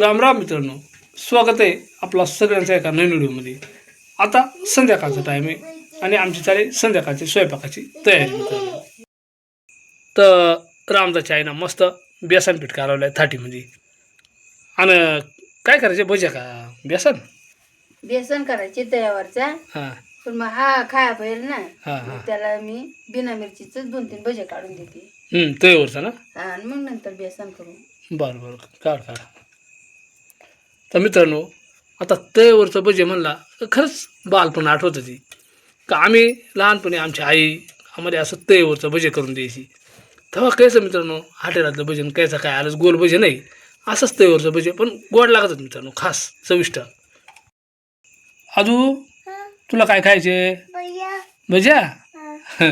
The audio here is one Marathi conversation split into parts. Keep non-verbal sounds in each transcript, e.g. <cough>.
राम राम मित्रांनो. स्वागत आहे आपला सगळ्यांचा एका नवीन व्हिडिओमध्ये. आता संध्याकाळचा टाईम आहे आणि आमची चालेल संध्याकाळची स्वयंपाकाची तयारी मित्रांनो. तर रामदाच्या आईनं मस्त बेसन पीठ कालवलं आहे थाटीमध्ये. आणि काय करायचे भज्या का? बेसन? बेसन करायचे तयावरचा हां. पण मग हा खाया पाहिजे ना. हां हां. त्याला मी बिना मिरचीच दोन तीन भजे काढून देते. तव्यावरचा ना? हा, आणि मग नंतर बेसन करू बरं बरं. काढ काढ. तर मित्रांनो आता तव्यावरचं भजे म्हणला तर खरंच बालपण आठवतं ती का आम्ही लहानपणी आमची आई आम्हाला असं तव्यावरचं भजे करून द्यायची. तेव्हा कायचं मित्रांनो हॉटेलातलं भजन कायचं काय आलंच गोल भजे नाही असंच तव्यावरचं भजे पण गोड लागतात मित्रांनो खास चविष्ट. आजू तुला काय खायचे? भज्या. <laughs>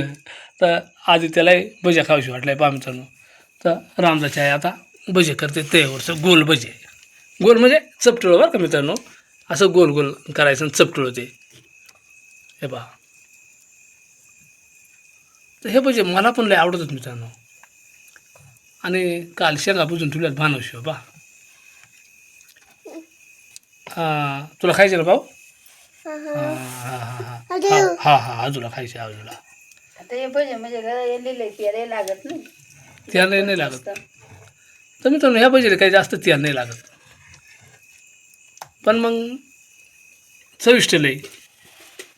तर आदित्यालाही भज्या खाऊशी वाटलाय पहा मित्रांनो. तर रामदाची आई आता भजे करते तव्यावरचं गोल भजे गोल म्हणजे चपटुळं बरं का मित्रांनो? असं गोल गोल करायचं आणि चपटुळं ते. हे पहा. तर हे भजे मला पण लय आवडतात मित्रांनो. आणि काल शेंगा बुजून ठेवल्यात भानवशी बा हां तुला खायचे ना भाऊ? हां हां हां हां. हां हां आजूला खायचे आजूला आता हे भजे म्हणजे लिहिलंय लागत नाही. नाही लागत. तर मित्रांनो ह्या भजीला काही जास्त तेल नाही लागत. पण मग चविष्ट लई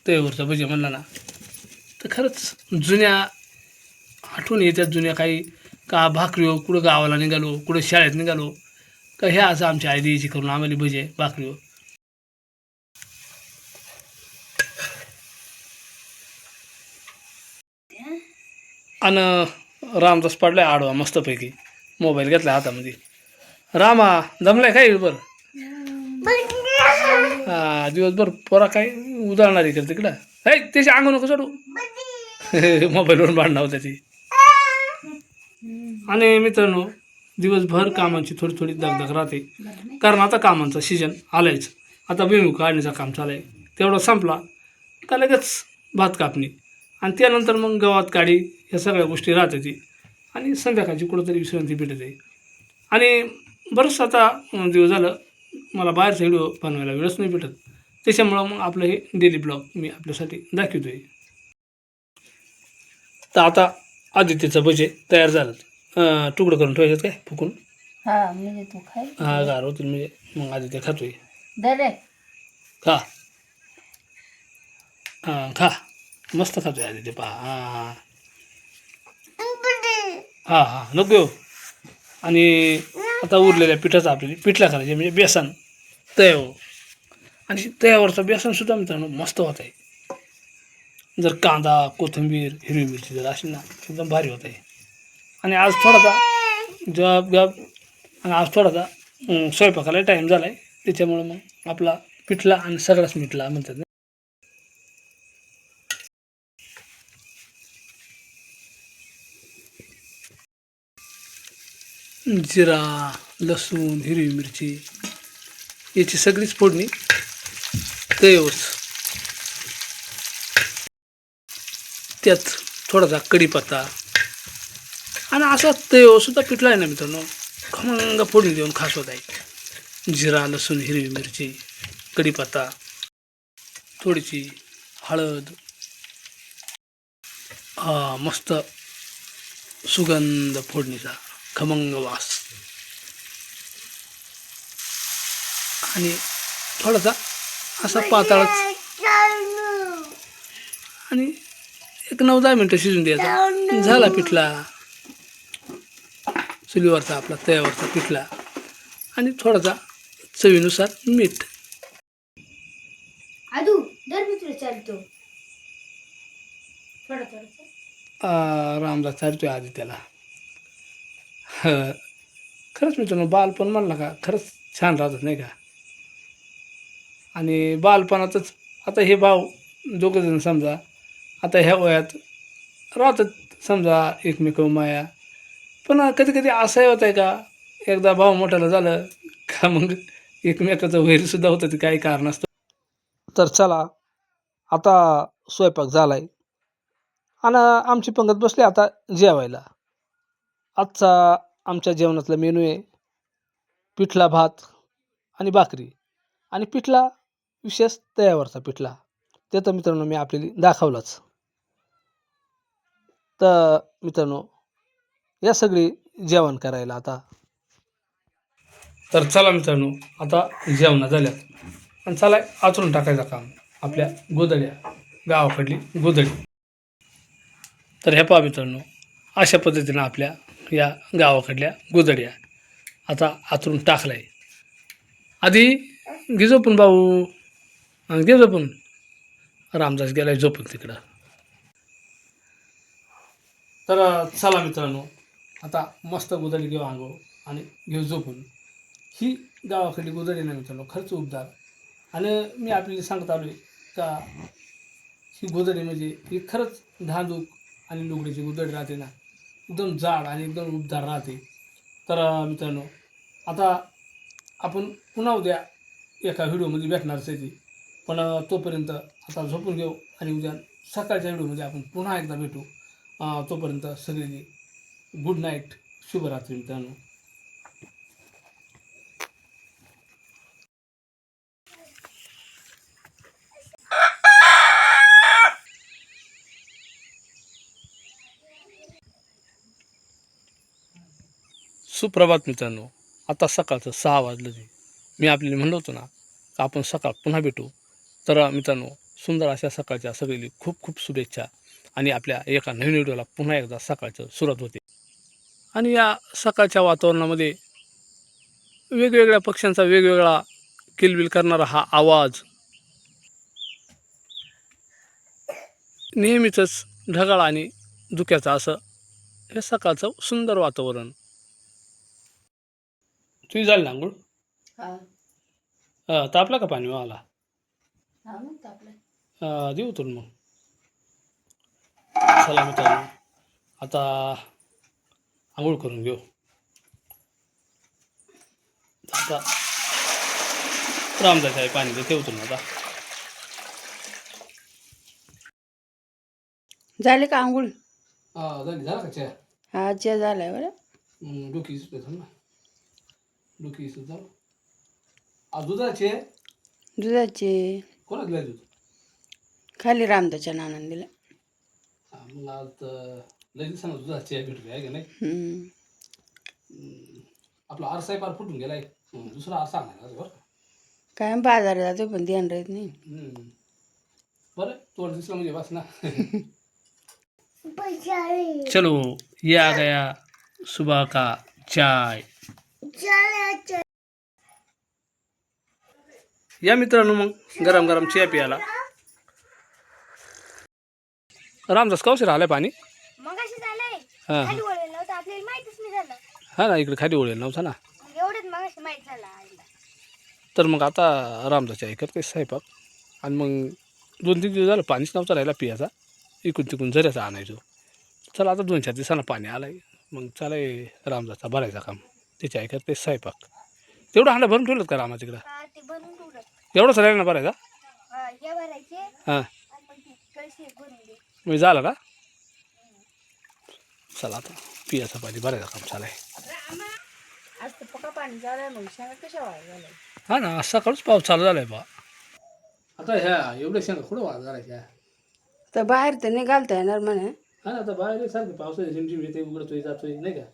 तव्यावरचा भजी म्हणला ना तर खरंच जुन्या आठवण येतात जुन्या काही का भाकरी कुठं गावाला निघालो कुठं शाळेत निघालो का ह्या असं आमच्या आई द्यायची करून आम्हाला भजे भाकरी हो आणि रामदास पडलाय आडवा मस्तपैकी मोबाईल घेतला हातामध्ये. रामा जमलाय काय बरं. हा दिवसभर पोरा काय उदाहरणार इकडे तिकडं. हे त्याची अंग नको सोडू. <laughs> मोबाईलवरून भांडणं होत्या ती. आणि मित्रांनो दिवसभर कामांची थोडी थोडी दगदग राहते. कारण आता कामांचा सीजन आलायच. आता भुईमुग काढण्याचं काम चालू आहे तेवढा संपला का लगेच भात कापणी. आणि त्यानंतर मग गवात काढी ह्या सगळ्या गोष्टी राहते ती. आणि संध्याकाळची कुठंतरी विश्रांती भेटत. आहे आणि बरंच आता दिवस झालं मला बाहेरचा व्हिडिओ बनवायला वेळच नाही भेटत. त्याच्यामुळं मग आपलं हे डेली ब्लॉग मी आपल्यासाठी दाखवतो आहे तर आता आदित्यचं भजे तयार झालं. तुकडं करून ठेवायचं काय? फुकून? हा म्हणजे तू खाय. हा गार होतील म्हणजे मग आदित्य खातोय. खा. हां खा. मस्त खातोय आदित्य पहा. हां. हां हां. नको. आणि आता उरलेल्या पिठाचा आपल्याला पिठला करायचे म्हणजे बेसन तयावर आणि तयावरचं बेसनसुद्धा मित्रांनो मस्त होत आहे जर कांदा कोथिंबीर हिरवी मिरची जर असेल ना एकदम भारी होत आहे आणि आज थोडासा जॉब जॉब आणि आज थोडासा स्वयंपाकाला टाईम झाला आहे त्याच्यामुळं मग आपला पिठला आणि सगळाच मिठला म्हणतात जिरा लसूण हिरवी मिरची याची सगळीच फोडणी तयवच त्यात थोडासा कढीपत्ता. आणि असा तयव सुद्धा पिठला आहे ना मित्रांनो खमंग फोडणी देऊन खास होत आहे. जिरा लसूण हिरवी मिरची कढीपत्ता थोडीशी हळद. हा मस्त सुगंध फोडणीचा. खमंग वास. आणि थोडासा असा पाताळच आणि एक नऊ दहा मिनटं शिजून द्यायचा. झाला पिठला. चुलीवरचा आपला तयावरचा पिठला. आणि थोडासा चवीनुसार मीठ. रामदास चालतोय आधी त्याला. <laughs> खरंच मित्रांनो बालपण म्हणलं का खरंच छान राहतात नाही का? आणि बालपणातच आता हे भाव दोघंजण समजा आता ह्या वयात राहतात समजा एकमेक माया. पण कधी कधी असंही होतं आहे का एकदा भाव मोठ्याला झालं का मग एकमेकाचं वैरसुद्धा होतं ते काही कारण असतं तर चला आता स्वयंपाक झाला आहे आणि आमची पंगत बसली आता जेवायला. आजचा आमच्या जेवणातला मेनू आहे पिठला भात आणि भाकरी. आणि पिठला विशेष तयावरचा पिठला. ते तर मित्रांनो मी आपल्याला दाखवलंच. तर मित्रांनो या सगळी जेवण करायला आता. तर चला मित्रांनो आता जेवण झाल्यात. आणि चला आचरून टाकायचं काम. आपल्या गोदड्या गावाकडली गोदडी तर हे पहा मित्रांनो अशा पद्धतीनं आपल्या या गावाकडल्या गोदड्या आता आचरून टाकलाय. आधी घे झोपून भाऊ. घे झोपून. रामदास गेलाय झोपून तिकडं. तर चला मित्रांनो आता मस्त गोदडी घेऊ अंगो आणि घेऊ झोपून. ही गावाकडली गोदडी नाही मित्रांनो खर्च उबदार. आणि मी आपल्याला सांगत आलो का ही गोदडी म्हणजे ही खरंच धांदूक आणि लुगडीची गोदडी राहते ना. एकदम जाड आणि एकदम उबदार राहते. तर मित्रांनो आता आपण पुन्हा उद्या एका व्हिडिओमध्ये भेटणारच आहे ती. पण तोपर्यंत आता झोपून घेऊ आणि उद्या सकाळच्या व्हिडिओमध्ये आपण पुन्हा एकदा भेटू. तोपर्यंत सगळ्यांनी गुड नाईट शुभरात्री मित्रांनो. सुप्रभात मित्रांनो. आता सकाळचं सहा वाजलं ते मी आपल्याला म्हणलो होतो ना का आपण सकाळ पुन्हा भेटू. तर मित्रांनो सुंदर अशा सकाळच्या सगळी खूप खूप शुभेच्छा. आणि आपल्या एका नवीन व्हिडिओला पुन्हा एकदा सकाळचं सुरुवात होते. आणि या सकाळच्या वातावरणामध्ये वेगवेगळ्या पक्ष्यांचा वेगवेगळा किलबिल करणारा हा आवाज नेहमीचंच ढगाळ आणि धुक्याचं असं हे सकाळचं सुंदर वातावरण. तुझी झाली ना आंघोळ? हा. तापला का पाणी आला हा मग तापलं अं, देऊ तर मग. चला मित्रांनो आता आंघोळ करून घेऊ. आता रामदास आहे पाणी ते ठेवतो ना आता. झाले का आंघोळ? हा, झाली झाला का चहा? हा जे झालाय बरं. डोकी थांब ना. झालं आ दुधाचे दुधाचे कोणाला दिलाय दूध? खाली रामदाच्या नानाने दिला हा, मग आज तर लय दिवसानं दुधाची चहा भेटली आहे का नाही? हम्म. आपला आरसाही पार फुटून गेलाय. हं, दुसरा आरसा आणायला बरं का? काय बाजारात जातो पण ध्यान राहत नाही. हम्म. बरं तोड दिसला म्हणजे बस ना. <laughs> चलो ये आ गया सुबह का चाय. या मित्रांनो मग गरम गरम चहा प्यायला रामदास कौशर आलाय पाणी? हां. खाली वळेल नव्हतं आपल्याला माहितच नाही झालं. हा ना इकडे खाली ओळेल नव्हता ना. मग एवढंच मगाशी माहीत झालं आईला. तर मग आता रामदास आई करते स्वयंपाक? आणि मग दोन तीन दिवस झालं पाणीच नव्हतं राहिला पियाचा. इकडून तिकडून झऱ्याचा आणायचो. चला आता दोन चार दिवसानं पाणी आलंय. मग चालाय रामदासचा भरायचा काम. त्याची आई करते स्वयंपाक. तेवढं हांडा भरून ठेवलं का रामा तिकडं हा ते बनवून ठेवलं एवढंच राहिलं ना भरायचा हा, हे भरायचे. हां. आणि मग ती कळशी भरून दे. मी झालं का? चला आता पियाचं पाणी भरायचं काम चालाय आज तर पका पाणी झालंय मग शेंगा कशा वाया झाल्या? हा ना आज सकाळच पाऊस चालू झालाय बा. आता ह्या एवढ्या शेंगा कुठं वाद झालाय तर बाहेर तर नाही घालता येणार म्हणे. हा ना आता बाहेर सारखं पावसाची झिमझिम येते उघडतोय जातोय नाही का?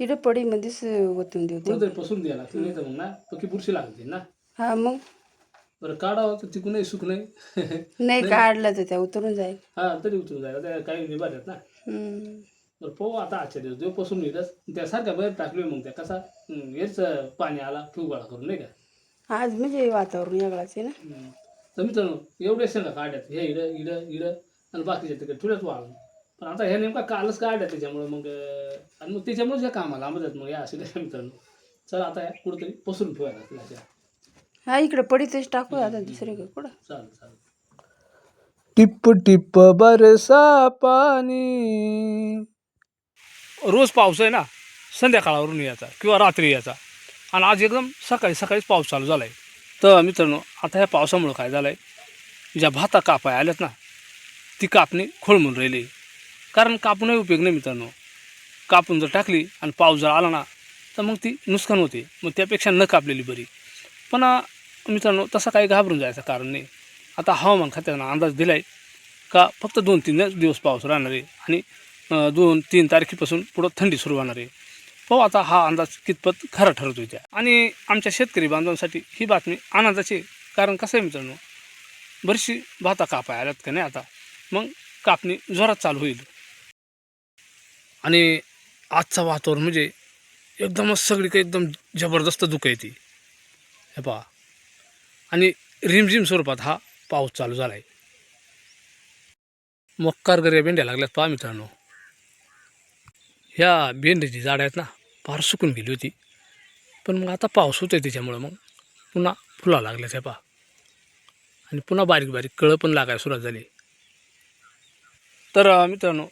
हिरं पडीमध्येच ओतून देऊ ते. कुठंतरी पसून द्यायला लागतं नाही तर मग ना पक्की बुरशी लागते ना. हा मग? बरं काढावं तर तिकूनही सुख नाही नाही. काढलं तर त्या उतरून जाईल. हा तरी उतरून जायला त्या काही निभाऱ्यात ना. हम्म. बरं पाहू आता आजच्या दिवस. देव पसून येतच त्या सारख्या बाहेर टाकले मग त्या. कसा? हेच पाणी आला फुगवाळा करून नाही का? आज म्हणजे वातावरण वेगळाच आहे ना. हं. तर मित्रांनो एवढे शेंगा काढ्यात हे इडं इडं इडं. आणि बाकीच्या तिकडे थोड्याच वाळून. पण आता हे नेमका कालच काढल्या त्याच्यामुळे मग आणि मग त्याच्यामुळेच या कामाला आंबत मग या असे मित्रांनो. चला आता या कुठंतरी पसरून ठेवायला लागतील अशा हा इकडे पडीतच टाकू आता दुसरे का कुठं? चालेल चालेल. टिप टिप बरसा पाणी. रोज पाऊस आहे ना संध्याकाळवरून यायचा किंवा रात्री यायचा. आणि आज एकदम सकाळी सकाळीच पाऊस चालू झाला आहे तर मित्रांनो आता ह्या पावसामुळं काय झालं आहे ज्या भाता कापाय आल्यात ना ती कापणी खोळमून राहिली. कारण कापूनही उपयोग नाही मित्रांनो. कापून जर टाकली आणि पाऊस जर आला ना तर मग ती नुकसान होते. मग त्यापेक्षा न कापलेली बरी. पण मित्रांनो तसं काही घाबरून जायचं कारण नाही. आता हवामान खात्यानं अंदाज दिला आहे का फक्त दोन तीन दिवस पाऊस राहणार आहे आणि दोन तीन तारखेपासून पुढं थंडी सुरू होणार आहे. पाहू आता हा अंदाज कितपत खरा ठरत होत्या आणि आमच्या शेतकरी बांधवांसाठी ही बातमी आनंदाची कारण कसं आहे मित्रांनो बरीचशी भाता कापाय आल्यात का नाही आता. मग कापणी जोरात चालू होईल. आणि आजचा वातावरण म्हणजे एकदमच सगळीकडे एकदम जबरदस्त धुकं येते हे पहा. आणि रिमझिम स्वरूपात हा पाऊस चालू झाला आहे मक्कार गऱ्या भेंड्या लागल्यात पहा मित्रांनो. ह्या भेंड्याची झाडं आहेत ना फार सुकून गेली होती. पण मग आता पाऊस होतोय त्याच्यामुळं मग पुन्हा फुला लागल्यात हे पहा. आणि पुन्हा बारीक बारीक कळं पण लागायला सुरुवात झाली. तर मित्रांनो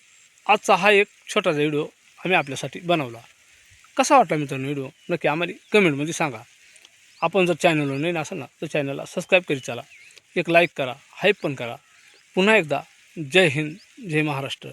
आजचा हा एक छोटासा व्हिडिओ आम्ही आपल्यासाठी बनवला. कसा वाटला मित्रांनो व्हिडिओ नक्की आम्हाला कमेंटमध्ये सांगा. आपण जर चॅनलवर नाही असाल ना तर चॅनलला सबस्क्राईब करीत चला. एक लाईक करा हाईप पण करा. पुन्हा एकदा जय हिंद जय महाराष्ट्र.